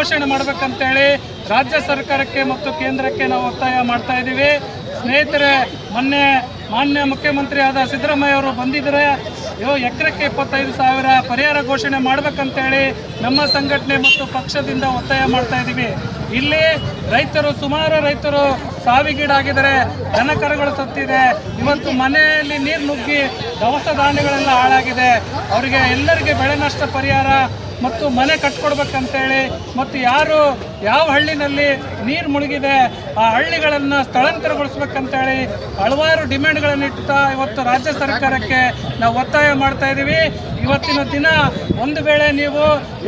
ಘೋಷಣೆ ಮಾಡಬೇಕಂತೇಳಿ ರಾಜ್ಯ ಸರ್ಕಾರಕ್ಕೆ ಮತ್ತು ಕೇಂದ್ರಕ್ಕೆ ನಾವು ಒತ್ತಾಯ ಮಾಡ್ತಾ ಇದ್ದೀವಿ. ಸ್ನೇಹಿತರೆ, ಮೊನ್ನೆ ಮಾನ್ಯ ಮುಖ್ಯಮಂತ್ರಿ ಆದ ಸಿದ್ದರಾಮಯ್ಯ ಅವರು ಬಂದಿದ್ದರೆ ಯೋ ಎಕರೆಕ್ಕೆ ಇಪ್ಪತ್ತೈದು ಸಾವಿರ ಪರಿಹಾರ ಘೋಷಣೆ ಮಾಡಬೇಕಂತೇಳಿ ನಮ್ಮ ಸಂಘಟನೆ ಮತ್ತು ಪಕ್ಷದಿಂದ ಒತ್ತಾಯ ಮಾಡ್ತಾ ಇದ್ದೀವಿ. ಇಲ್ಲಿ ರೈತರು, ಸುಮಾರು ರೈತರು ಸಾವಿಗೀಡಾಗಿದ್ದಾರೆ ದನ ಕರುಗಳು ಸತ್ತಿದೆ. ಇವತ್ತು ಮನೆಯಲ್ಲಿ ನೀರು ನುಗ್ಗಿ ದವಸ ಧಾನ್ಯಗಳೆಲ್ಲ ಹಾಳಾಗಿದೆ. ಅವರಿಗೆ ಎಲ್ಲರಿಗೆ ಬೆಳೆ ನಷ್ಟ ಪರಿಹಾರ ಮತ್ತು ಮನೆ ಕಟ್ಕೊಡ್ಬೇಕಂತೇಳಿ ಮತ್ತು ಯಾರು ಯಾವ ಹಳ್ಳಿನಲ್ಲಿ ನೀರು ಮುಳುಗಿದೆ, ಆ ಹಳ್ಳಿಗಳನ್ನು ಸ್ಥಳಾಂತರಗೊಳಿಸ್ಬೇಕಂತೇಳಿ ಹಲವಾರು ಡಿಮ್ಯಾಂಡ್ಗಳನ್ನು ಇಡ್ತಾ ಇವತ್ತು ರಾಜ್ಯ ಸರ್ಕಾರಕ್ಕೆ ನಾವು ಒತ್ತಾಯ ಮಾಡ್ತಾ ಇದ್ದೀವಿ. ಇವತ್ತಿನ ದಿನ ಒಂದು ವೇಳೆ ನೀವು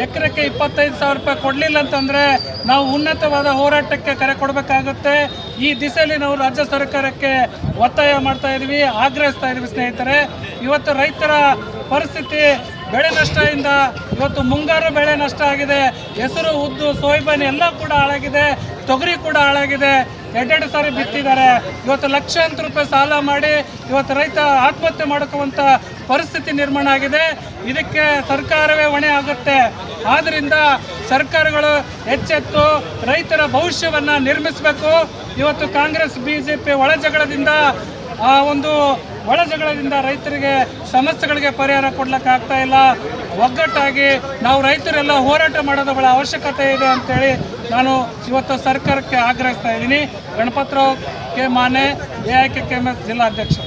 ಎಕರೆಕ್ಕೆ ಇಪ್ಪತ್ತೈದು ಸಾವಿರ ರೂಪಾಯಿ ಕೊಡಲಿಲ್ಲ ಅಂತಂದರೆ ನಾವು ಉನ್ನತವಾದ ಹೋರಾಟಕ್ಕೆ ಕರೆ ಕೊಡಬೇಕಾಗುತ್ತೆ. ಈ ದಿಸೆಯಲ್ಲಿ ನಾವು ರಾಜ್ಯ ಸರ್ಕಾರಕ್ಕೆ ಒತ್ತಾಯ ಮಾಡ್ತಾ ಇದ್ದೀವಿ, ಆಗ್ರಹಿಸ್ತಾ ಇದ್ವಿ ಸ್ನೇಹಿತರೆ. ಇವತ್ತು ರೈತರ ಪರಿಸ್ಥಿತಿ ಬೆಳೆ ನಷ್ಟದಿಂದ ಇವತ್ತು ಮುಂಗಾರು ಬೆಳೆ ನಷ್ಟ ಆಗಿದೆ. ಹೆಸರು, ಉದ್ದು, ಸೋಯಾಬೀನ್ ಎಲ್ಲ ಕೂಡ ಹಾಳಾಗಿದೆ. ತೊಗರಿ ಕೂಡ ಹಾಳಾಗಿದೆ. ಎರಡೆರಡು ಸಾರಿ ಬಿತ್ತಿದ್ದಾರೆ ಇವತ್ತು ಲಕ್ಷಾಂತರ ರೂಪಾಯಿ ಸಾಲ ಮಾಡಿ ಇವತ್ತು ರೈತ ಆತ್ಮಹತ್ಯೆ ಮಾಡ್ಕೊಳ್ಳುವಂಥ ಪರಿಸ್ಥಿತಿ ನಿರ್ಮಾಣ ಆಗಿದೆ. ಇದಕ್ಕೆ ಸರ್ಕಾರವೇ ಹೊಣೆ ಆಗುತ್ತೆ. ಆದ್ದರಿಂದ ಸರ್ಕಾರಗಳು ಹೆಚ್ಚೆತ್ತು ರೈತರ ಭವಿಷ್ಯವನ್ನು ನಿರ್ಮಿಸಬೇಕು. ಇವತ್ತು ಕಾಂಗ್ರೆಸ್ ಬಿ ಜೆ ಪಿ ಒಳ ಜಗಳದಿಂದ, ಆ ಒಂದು ಒಳ ಜಗಳದಿಂದ ರೈತರಿಗೆ ಸಮಸ್ಯೆಗಳಿಗೆ ಪರಿಹಾರ ಕೊಡ್ಲಿಕ್ಕೆ ಆಗ್ತಾ ಇಲ್ಲ. ಒಗ್ಗಟ್ಟಾಗಿ ನಾವು ರೈತರೆಲ್ಲ ಹೋರಾಟ ಮಾಡೋದು ಬಹಳ ಅವಶ್ಯಕತೆ ಇದೆ ಅಂತೇಳಿ ನಾನು ಇವತ್ತು ಸರ್ಕಾರಕ್ಕೆ ಆಗ್ರಹಿಸ್ತಾ ಇದ್ದೀನಿ. Ganapatrao K Mane A I K K M S ಜಿಲ್ಲಾಧ್ಯಕ್ಷ